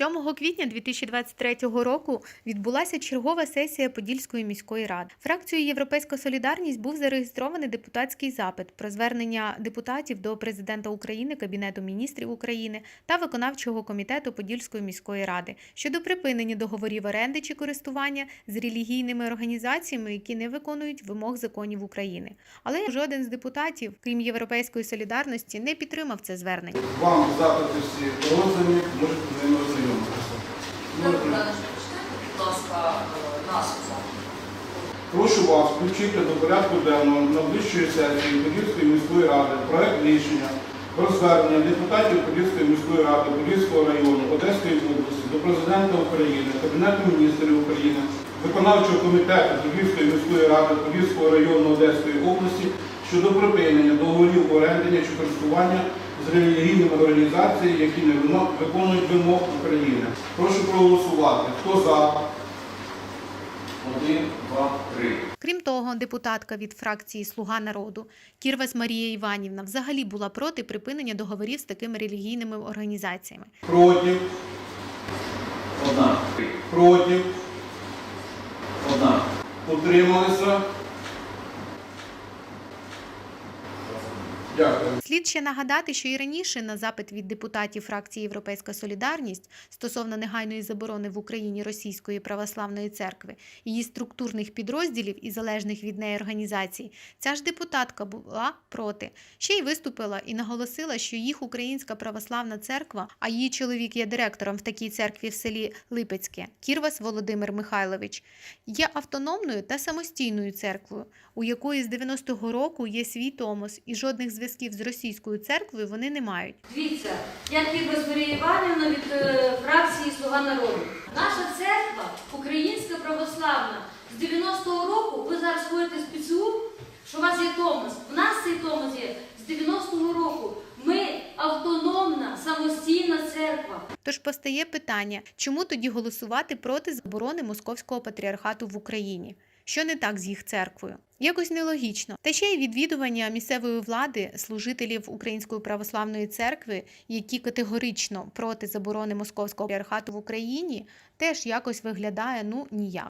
7 квітня 2023 року відбулася чергова сесія Подільської міської ради. Фракцією Європейська Солідарність був зареєстрований депутатський запит про звернення депутатів до президента України, Кабінету міністрів України та виконавчого комітету Подільської міської ради щодо припинення договорів оренди чи користування з релігійними організаціями, які не виконують вимог законів України. Але жоден з депутатів, крім Європейської солідарності, не підтримав це звернення. Вам запити всі роздані, можете ними ознайомитися. Е. Прошу вас включити до порядку денного найближчої сесії Подільської міської ради проект рішення про звернення депутатів Подільської міської ради Подільського району Одеської області до президента України, Кабінету міністрів України, виконавчого комітету Подільської міської ради Подільського району Одеської області щодо припинення договорів оренди чи користування з релігійними організаціями, які не виконують вимог України. Прошу проголосувати. Хто за? Один, два, три. Крім того, депутатка від фракції Слуга народу Кірвас Марія Іванівна взагалі була проти припинення договорів з такими релігійними організаціями. Проти. Одна. Проти. Одна. Утрималися. Дякую. Слід ще нагадати, що і раніше на запит від депутатів фракції Європейська Солідарність стосовно негайної заборони в Україні Російської православної церкви, її структурних підрозділів і залежних від неї організацій, ця ж депутатка була проти. Ще й виступила і наголосила, що їх Українська православна церква, а її чоловік є директором в такій церкві в селі Липецьке, Кірвас Володимир Михайлович, є автономною та самостійною церквою, у якої з 90-го року є свій томос, і жодних зв'язків з російською церквою вони не мають. Дивіться, я Кіберс Марія Іванівна від е, фракції Слуга народу. Наша церква, українська православна, з 90-го року ви зараз ходите з ПЦУ, що у вас є Томас. У нас цей Томас є з 90-го року. Ми автономна, самостійна церква. Тож постає питання, чому тоді голосувати проти заборони московського патріархату в Україні? Що не так з їх церквою? Якось нелогічно. Та ще й відвідування місцевої влади служителів Української православної церкви, які категорично проти заборони московського патріархату в Україні, теж якось виглядає ну ніяк.